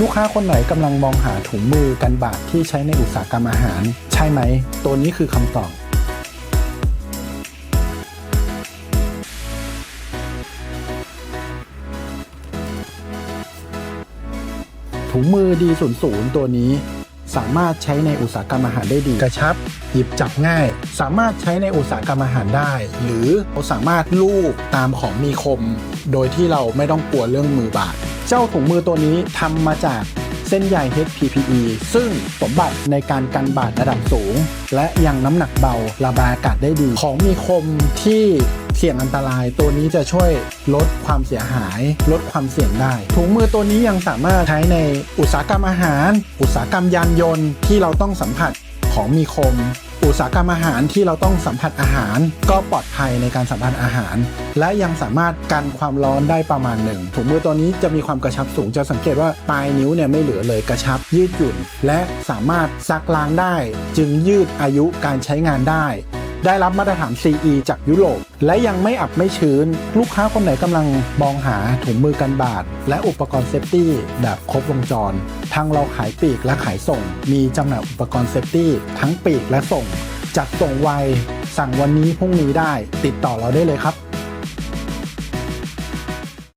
ลูกค้าคนไหนกำลังมองหาถุงมือกันบาดที่ใช้ในอุตสาหกรรมอาหาร ใช่ไหม ตัวนี้คือคำตอบ ถุงมือดีศูนย์ศูนย์ตัวนี้ สามารถใช้ในอุตสาหกรรมอาหารได้ดี กระชับ หยิบจับง่าย สามารถใช้ในอุตสาหกรรมอาหารได้ หรือเราสามารถลูบตามของมีคม โดยที่เราไม่ต้องกลัวเรื่องมือบาด เจ้าถุงมือตัวนี้ทำมาจากเส้นใย HPPE ซึ่งสมบัติในการกันบาดระดับสูง และยังน้ำหนักเบาระบายอากาศได้ดี ของมีคมที่เสี่ยงอันตรายตัวนี้จะช่วยลดความเสียหาย ลดความเสี่ยงได้ ถุงมือตัวนี้ยังสามารถใช้ในอุตสาหกรรมอาหาร อุตสาหกรรมยานยนต์ที่เราต้องสัมผัส ของมีคม อุตสาหกรรมอาหารที่เราต้องสัมผัสอาหาร ก็ปลอดภัยในการสัมผัสอาหาร และยังสามารถกันความร้อนได้ประมาณหนึ่งถุงมือตัวนี้จะมีความกระชับสูงจะสังเกตว่าปลายนิ้วเนี่ยไม่เหลือเลยกระชับยืดหยุ่น และสามารถซักล้างได้ จึงยืดอายุการใช้งานได้ ได้รับมาตรฐาน CE จากยุโรป และยังไม่อับไม่ชื้น ลูกค้าคนไหนกำลังมองหาถุงมือกันบาด และอุปกรณ์เซฟตี้แบบครบวงจร ทางเราขายปีกและขายส่ง มีจำหน่ายอุปกรณ์เซฟตี้ทั้งปีกและส่ง จัดส่งไว สั่งวันนี้พรุ่งนี้ได้ ติดต่อเราได้เลยครับ